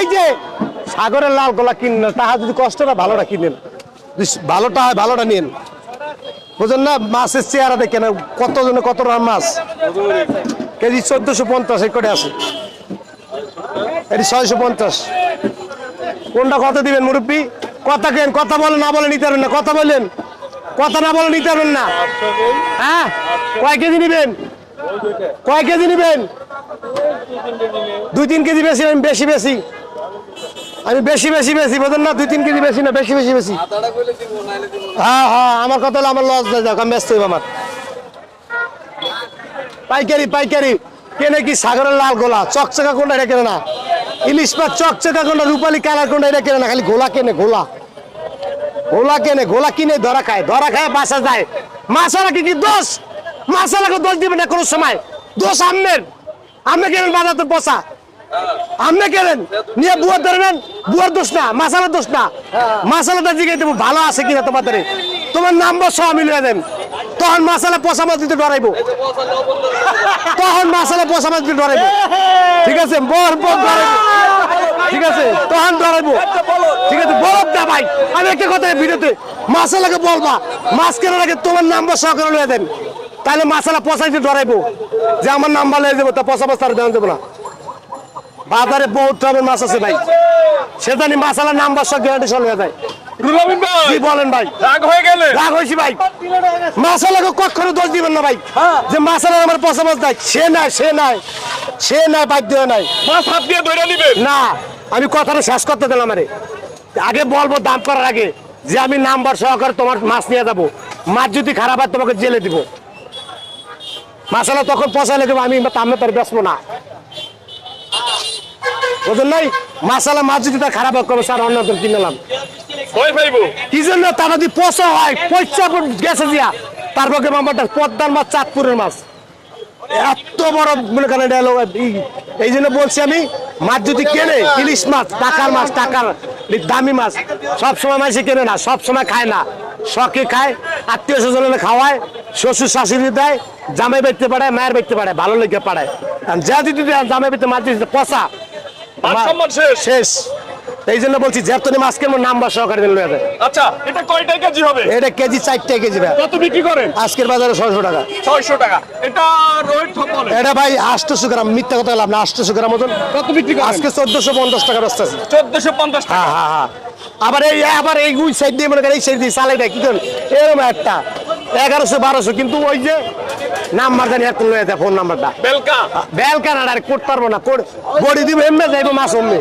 এই যে সাগরের লাল গোলা কিনেন তাহা যদি কষ্টটা ভালোটা কিনেন। ভালোটা হয়, ভালোটা নিন বুঝলেন না, মাছের চেহারা দেখে না, কত জনে কত রান মাছ। কেজি চোদ্দশো পঞ্চাশ, এই করে আছে। এটি ছয়শো পঞ্চাশ। কোনটা কত দিবেন মুরব্বী? কথা কেন? কথা বলে না বলে নিতে পারবেন না। কথা বললেন কথা না বলে নিতে পারবেন না। হ্যাঁ? কয় কেজি নিবেন? কয় কেজি নিবেন? দুই তিন কেজি বেশি বেশি বেশি। আমি বেশি বেশি বেশি বোঝেন না দুই তিন কেজি বেশি না বেশি বেশি বেশি। হ্যাঁ হ্যাঁ আমার কথা হলো আমার লস যায় যাক আমি ব্যস্ত হইব আমার। পাইকারি পাইকারি কেনে কি সাগরের লাল গোলা? চকচকা কোনটা এটা কেনে না? ইলিশ মাছ চকচকা কোনটা রূপালি কালার কোনটা এটা কেনে না? খালি গোলা কেনে গোলা গোলা কেনে গোলা কিনে ধরা খায় ধরা খায় বাসা যায়। মাছালা কি কি দোষ? মাছালাকে দোষ দিবে না কোনো সময়। দোষ আমের আমি কেনেন বাজার তো বসা আপনি কেনেন নিয়ে বুয়ার ধরে বুয়ার দোষ না, মাসালার দোষ না। মাসালাটা জিগে দেবো, ভালো আছে কিনা তোমাদের? তোমার নাম্বার সহ আমি দেন তখন মাসালা মাছ দিতে ডরাইবো। তখন মাসালা মাছ দিতে ডরাইবো। ঠিক আছে, বর বর ঠিক আছে, তখন ঠিক আছে ভাই, আমি একটা কথা ভিডিওতে মাসালাকে বলবা, মাছ কেনার আগে তোমার নাম্বার সহ করে লিয়ে দেন তাহলে মাসালা পচাইতে ডরাইবো। যে আমার নাম্বার লিয়ে দেবো তা পচা মাছ তার দেওয়া দেবো না। বাজারে বহুত রকমের মাছ আছে ভাই। সেদানি মাছালা নাম্বার সব গ্যারান্টি চলে যায়। কি বলেন ভাই? রাগ হয়ে গেলে। রাগ হয়েছি ভাই। মাছালাকে কখনো দোষ দিবেন না ভাই। যে মাছালা আমার পচা মাছ দেয় সে নাই সে নাই। সে নাই বাধ্য নাই। মাছ হাত দিয়ে ধরে নিবেন না আমি কথাটা শেষ করতে দিলাম আরে। আগে বলব দাম করার আগে যে আমি নাম্বার সহকারে তোমার মাছ নিয়ে যাব। মাছ যদি খারাপ হয় তোমাকে জেলে দিব। মাছালা তখন পচাইলে দেবো আমি তামে তার বেসবো না। বুঝলেন নাই। মাসালা মাছ যদি তার খারাপ কবে স্যার অন্য নতুন কিনলাম কি জন্য তারা যদি পচা হয়? পয়সা গেছে দিয়া। তার পক্ষে মামাটা পদ্মার মাছ চাঁদপুরের মাছ। এত বড় মনে করেন এই- জন্য বলছি আমি মাছ যদি কেনে ইলিশ মাছ টাকার মাছ টাকার দামি মাছ সব সময় মাসে কেনে না সব সময় খায় না। শখে খায় আত্মীয় স্বজনে খাওয়ায় শ্বশুর শাশুড়ি দেয় জামাই বেচতে পাঠায় মায়ের বেচতে পাঠায় ভালো লেগে আর যা যদি জামাই বেচতে মাছ দিচ্ছে পচা। মাছ সম্মান শেষ। শেষ। এই জন্য বলছি মাছ নাম্বার সহকারে আচ্ছা এটা কয়টা কেজি হবে? এটা কেজি চারটে কেজি কত বিক্রি করেন? আজকের বাজারে ছয়শো টাকা। ছয়শো টাকা। এটা রোহিত এটা ভাই আটশোশো গ্রাম মিথ্যা কথা না আটশোশো গ্রাম মতন কত বিক্রি আজকে চোদ্দশো পঞ্চাশ টাকা ব্যস্ত আছে। চোদ্দশো পঞ্চাশ টাকা। হ্যাঁ হ্যাঁ হ্যাঁ। আবার এই আবার এই সাইড দিয়ে মনে করেন এই সাইড দিয়ে চালাই দেয় কি করেন? এরকম একটা। এগারোশো বারোশো কিন্তু ওই যে নাম্বার জানি একটা লয়ে ফোন নাম্বারটা বেলকা। বেলকা না কোট পারব না কোড বডি দিব এমনি যাইবো মাছ অমনি।